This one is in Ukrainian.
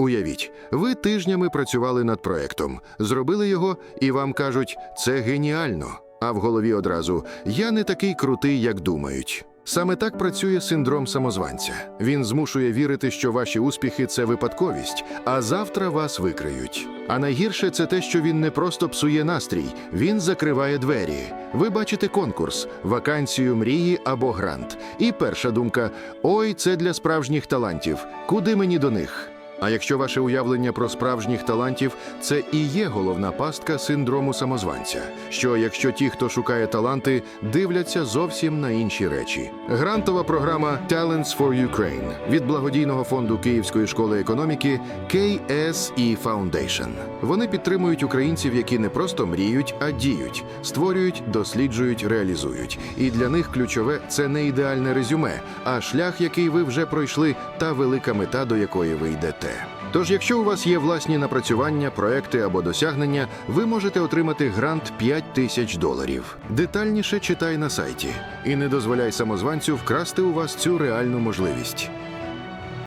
Уявіть, ви тижнями працювали над проектом, зробили його, і вам кажуть, це геніально. А в голові одразу я не такий крутий, як думають. Саме так працює синдром самозванця. Він змушує вірити, що ваші успіхи це випадковість, а завтра вас викриють. А найгірше це те, що він не просто псує настрій, він закриває двері. Ви бачите конкурс, вакансію мрії або грант. І перша думка: ой, це для справжніх талантів. Куди мені до них? А якщо ваше уявлення про справжніх талантів це і є головна пастка синдрому самозванця, що якщо ті, хто шукає таланти, дивляться зовсім на інші речі. Грантова програма Talents for Ukraine від благодійного фонду Київської школи економіки KSE Foundation. Вони підтримують українців, які не просто мріють, а діють, створюють, досліджують, реалізують. І для них ключове це не ідеальне резюме, а шлях, який ви вже пройшли, та велика мета, до якої ви йдете. Тож, якщо у вас є власні напрацювання, проекти або досягнення, ви можете отримати грант 5 тисяч доларів. Детальніше читай на сайті і не дозволяй самозванцю вкрасти у вас цю реальну можливість.